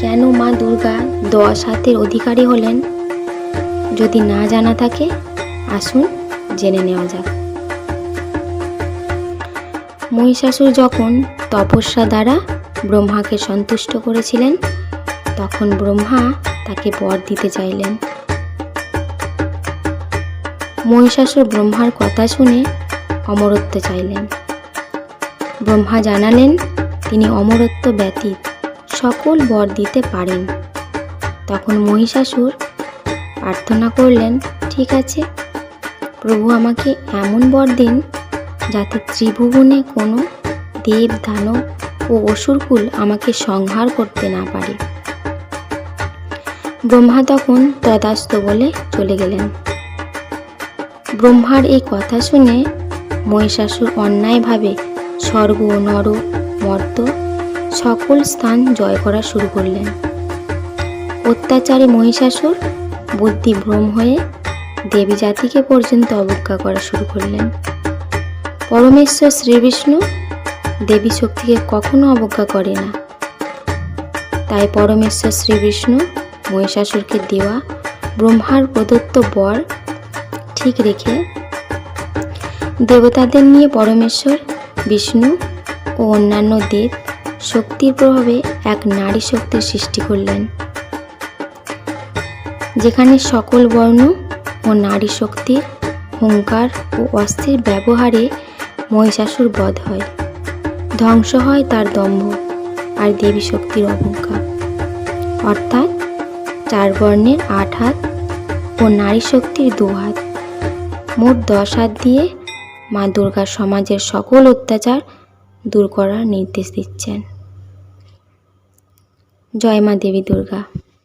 কেন মা দুর্গা দশ হাতের অধিকারী হলেন? যদি না জানা থাকে, আসুন জেনে নেওয়া যাক। মহিষাসুর যখন তপস্যা দ্বারা ব্রহ্মাকে সন্তুষ্ট করেছিলেন, তখন ব্রহ্মা তাকে বর দিতে চাইলেন। মহিষাসুর ব্রহ্মার কথা শুনে অমরত্ব চাইলেন। ব্রহ্মা জানালেন, তিনি অমরত্ব ব্যতীত সকল বর দিতে পারেন। তখন মহিষাসুর প্রার্থনা করলেন, ঠিক আছে, প্রভু আমাকে এমন বর দিন যাতে ত্রিভুবনে কোনো দেব, দানব ও অসুরকুল আমাকে সংহার করতে না পারে। ব্রহ্মা তখন তদাস্ত বলে চলে গেলেন। ব্রহ্মার এই কথা শুনে মহিষাসুর অন্যায়ভাবে স্বর্গ, নর, মর্ত সকল স্থান জয় করা শুরু করলেন। অত্যাচারী মহিষাসুর বুদ্ধি ভ্রম হয়ে দেবী জাতিকে পর্যন্ত অবজ্ঞা করা শুরু করলেন। পরমেশ্বর শ্রীবিষ্ণু দেবী শক্তিকে কখনো অবজ্ঞা করে না। তাই পরমেশ্বর শ্রীবিষ্ণু মহিষাসুরকে দেওয়া ব্রহ্মার প্রদত্ত বর ঠিক রেখে দেবতাদের নিয়ে পরমেশ্বর, বিষ্ণু ও অন্যান্য দেব শক্তির প্রভাবে এক নারী শক্তির সৃষ্টি করলেন, যেখানে সকল বর্ণ ও নারী শক্তির হুঙ্কার ও অস্থির ব্যবহারে মহিষাসুর বধ হয়। ধ্বংস হয় তার দম্ভ আর দেবী শক্তির অহংকার। অর্থাৎ চার বর্ণের আট হাত ও নারী শক্তির দু হাত। মোট দশ হাত দিয়ে মা দুর্গা সমাজের সকল অত্যাচার দূর করার নির্দেশ দিচ্ছেন। জয় মা দেবী দুর্গা।